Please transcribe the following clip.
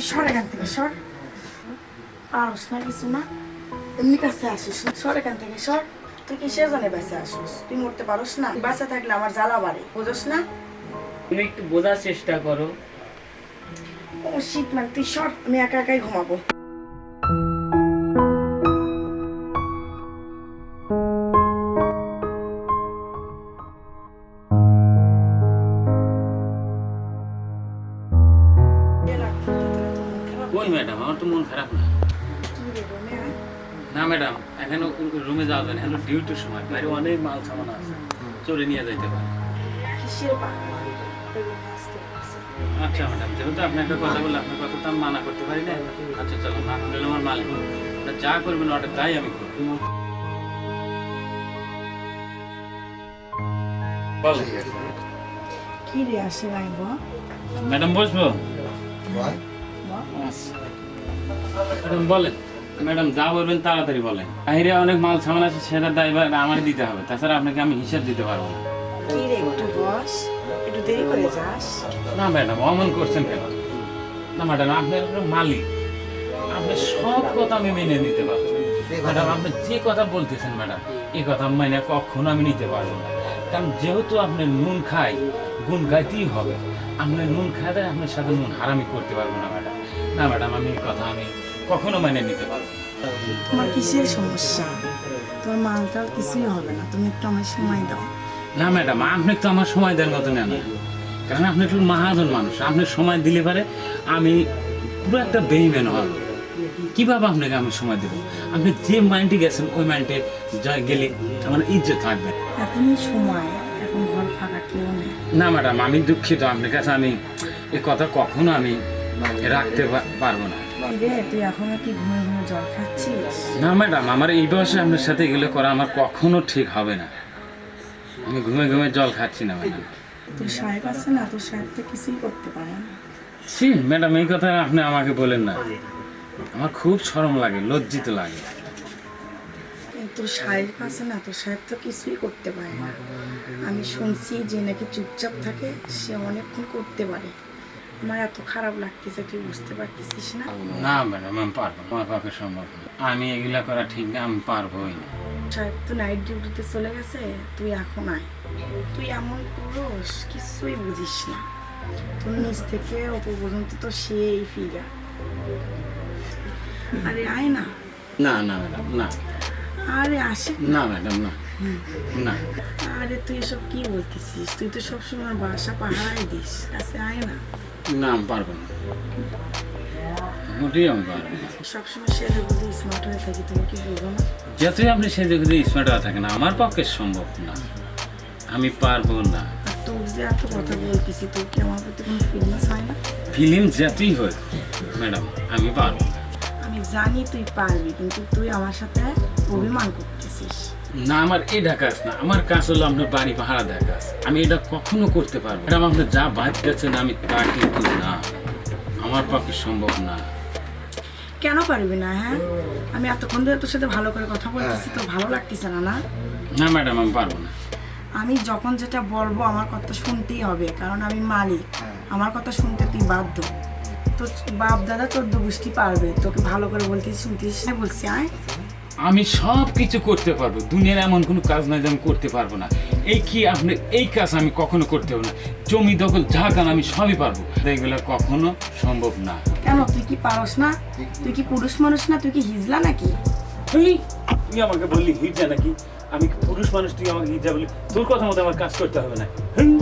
সর এখান থেকে সর। পারস না কিছু না। এমনি কাছে আসিস না। সর এখান থেকে সর। তুই কিসের জন্য বেঁচে আসিস? তুই মরতে পারস না। বেঁচে থাকলে আমার জ্বালা বাড়ে বুঝোস না? তুমি একটু বোঝার চেষ্টা করো। ও শীত মানে তুই সর। আমি একা একাই ঘুমাবো। কই ম্যাডাম? আমার তো মন খারাপ না। না ম্যাডাম এখানে রুমে যাওয়া যায় না। এখন ডিউটির সময় বাইরে অনেক মাল সামান আছে। চলে নিয়ে যাইতে পারে। আচ্ছা ম্যাডাম যেহেতু আপনি একটা কথা বললে আপনার কথা তো আমি মানা করতে পারি না। আচ্ছা চলো না হলে আমার মালিক যা করবেন ওটা তাই আমি করব। কি রে আসে রাইব ম্যাডাম বসবো। ম্যাডাম বলেন। ম্যাডাম যা বলবেন তাড়াতাড়ি বলেন। বাইরে অনেক মাল সামান আছে সেটা দায়ভার আমার দিতে হবে। তাছাড়া আপনাকে আমি হিসাব দিতে পারব না। একটু দেরি করে যাস। না ম্যাডাম অমন করছেন কেন? না ম্যাডাম আপনি একটা মালিক। আপনি সব কথা আমি মেনে নিতে পারব। ম্যাডাম আপনি যে কথা বলতেছেন ম্যাডাম এই কথা মানে কখনো আমি নিতে পারব না। কারণ যেহেতু আপনি নুন খাই গুণ গাইতেই হবে। আপনি নুন খাইতে আপনার সাথে নুন হারামি করতে পারব না ম্যাডাম। না ম্যাডাম আমি কথা আমি কখনো মেনে নিতে পারব তোমার কিসের সমস্যা? তোমার মালটাল কিছুই হবে না তুমি একটু আমার সময় দাও। না ম্যাডাম আপনি তো আমার সময় দেওয়ার মতো নেন না। কারণ আপনি একটু মাহাজন মানুষ আপনি সময় দিলে পারে আমি পুরো একটা বেইমেন হব। কীভাবে আপনাকে আমি সময় দেবো? আপনি যে মাইন্ডে গেছেন ওই মাইন্ডে গেলে আমার ইজ্জত থাকবে। এখনই সময়। এখন ঘর ফাঁকা কেউ নেই। না ম্যাডাম আমি দুঃখিত। আপনার কাছে আমি এ কথা কখনো আমি রাখতে পারব না। রে তুই এখনও কি ঘুমে ঘুমে জল খাচ্ছিস? না ম্যাডাম আমার এই বয়সে আপনার সাথে এগুলো করা আমার কখনো ঠিক হবে না। আমি ঘুমে ঘুমে জল খাচ্ছি না ম্যাডাম তোর সাহেব আছে না? তোর সাহেব তো কিছুই করতে পারে না। ছি ম্যাডাম এই কথা আপনি আমাকে বলেন না। আমার খুব শরম লাগে লজ্জিত লাগে। তোর সাহেব আছে না তোর সাহেব তো কিছুই করতে পারে না। আমি শুনছি যে নাকি চুপচাপ থাকে সে অনেকক্ষণ করতে পারে। আমার এত খারাপ লাগতেছে তুই বুঝতে পারতেছিস না? না ম্যাডাম আমি পারব। আমার পক্ষে সম্ভব না। আমি এগুলা করা ঠিক না আমি পারবোই না। সাহেব তো নাইট ডিউটিতে চলে গেছে তুই এখন আয়। তুই এমন পুরুষ কিছুই বুঝিস না। তোর নিচ থেকে ওপর পর্যন্ত তো সেই ফিগার আরে আয় না। না না ম্যাডাম না। আরে আসে। না ম্যাডাম না। না। আরে তুই এসব কি বলতেছিস? তুই তো সবসময় বাসা পাহারাই দিস। কাছে আয় না। না আমি পারব না। মোটেই আমি পারব না। সবসময় বুঝে স্মার্ট হয়ে থাকি তুমি কি বলব না? যতই আপনি সেজে গুজে স্মার্ট হওয়া থাকে না আমার পক্ষে সম্ভব না। আমি পারব না। তোর যে এত কথা বলতেছি তোর কি আমার প্রতি কোনো ফিলিংস হয় না? যতই হোক ম্যাডাম আমি পারব না। আমি জানি তুই পারবি কিন্তু তুই আমার সাথে অভিমান করতেছিস। না আমার এটা কাজ না। আমার কাজ হলো আপনার বাড়ি দেওয়ার কাজ। আমি এটা কখনো করতে পারব। ম্যাডাম আপনি যা ভাবতেছেন আমি তা কিন্তু না। আমার পক্ষে সম্ভব না। কেন পারবি না হ্যাঁ? আমি এতক্ষণ ধরে তোর সাথে ভালো করে কথা বলতেছি তো ভালো লাগতেছে না না? না ম্যাডাম আমি পারব না। আমি যখন যেটা বলব আমার কথা শুনতেই হবে কারণ আমি মালিক। আমার কথা শুনতে তুই বাধ্য। তো বাপ দাদা তোর দুষ্টি পারবে। তোকে ভালো করে বলতে শুনতেছিস না বলছি আয়। আমি সব কিছু করতে পারব। দুনিয়ার এমন কোনো কাজ নাই যে আমি করতে পারব না। এই কি আপনি এই কাজ আমি কখনো করতে পারব না। জমি দখল যা কান আমি সবই পারব। এগুলো কখনো সম্ভব না। কেন? তুই কি পারস না? তুই কি পুরুষ মানুষ না? তুই কি হিজলা নাকি? তুই তুই আমাকে বললি হিজা নাকি? আমি পুরুষ মানুষ? তুই আমাকে হিজা বলি তোর কথা মতো আমার কাজ করতে হবে না। হুম?